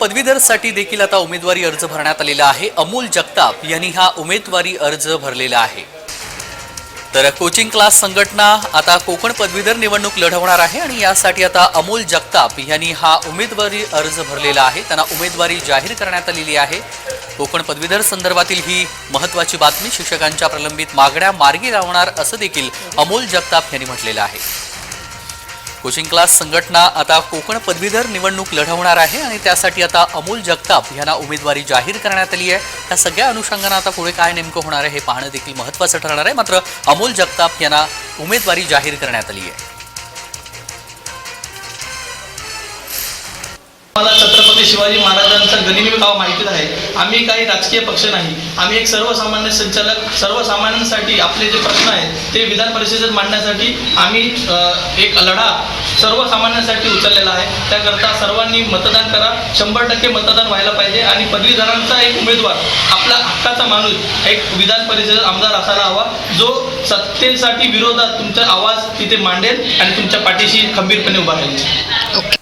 पदवीधरसाठी देखील आता उमेदवारी अर्ज भरण्यात आलेला आहे. अमोल जगताप यांनी हा उमेदवारी अर्ज भरलेला आहे. तर कोचिंग क्लास संघटना आता कोकण पदवीधर निवडणूक लढवणार आहे आणि यासाठी आता अमोल जगताप यांनी हा उमेदवारी अर्ज भरलेला आहे. त्यांना उमेदवारी जाहीर करण्यात आलेली आहे. कोकण पदवीधर संदर्भातील ही महत्त्वाची बातमी शिक्षकांच्या प्रलंबित मागण्या मार्गी लावणार असं देखील अमोल जगताप यांनी म्हटलेलं आहे. कोचिंग क्लास संघटना आता कोकण पदवीधर निवडणूक लढवणार आहे आणि त्यासाठी आता अमोल जगताप यांना उमेदवारी जाहीर करण्यात आली आहे. त्या सगळ्या अनुषंगानं आता पुढे काय नेमकं होणार आहे हे पाहणं देखील महत्त्वाचं ठरणार आहे. मात्र अमोल जगताप यांना उमेदवारी जाहीर करण्यात आली आहे. मला छत्रपती शिवाजी महाराज गनिमी गाव माहितीच आहे. आम्ही काही राजकीय पक्ष नाही. आम्ही एक सर्वसामान्य संचालक सर्वसामान्यांसाठी आपले जे प्रश्न आहेत ते विधान परिषदेत मांडण्यासाठी आम्ही एक लढा सर्वसामान्यांसाठी उचललेला आहे. त्याकरता सर्वांनी मतदान करा. शंभर टक्के मतदान व्हायला पाहिजे आणि पदवीधरांचा एक उमेदवार आपला हक्काचा माणूस एक विधान परिषदेत आमदार असायला हवा जो सत्तेसाठी विरोधात तुमचा आवाज तिथे मांडेल आणि तुमच्या पाठीशी खंबीरपणे उभा राहील.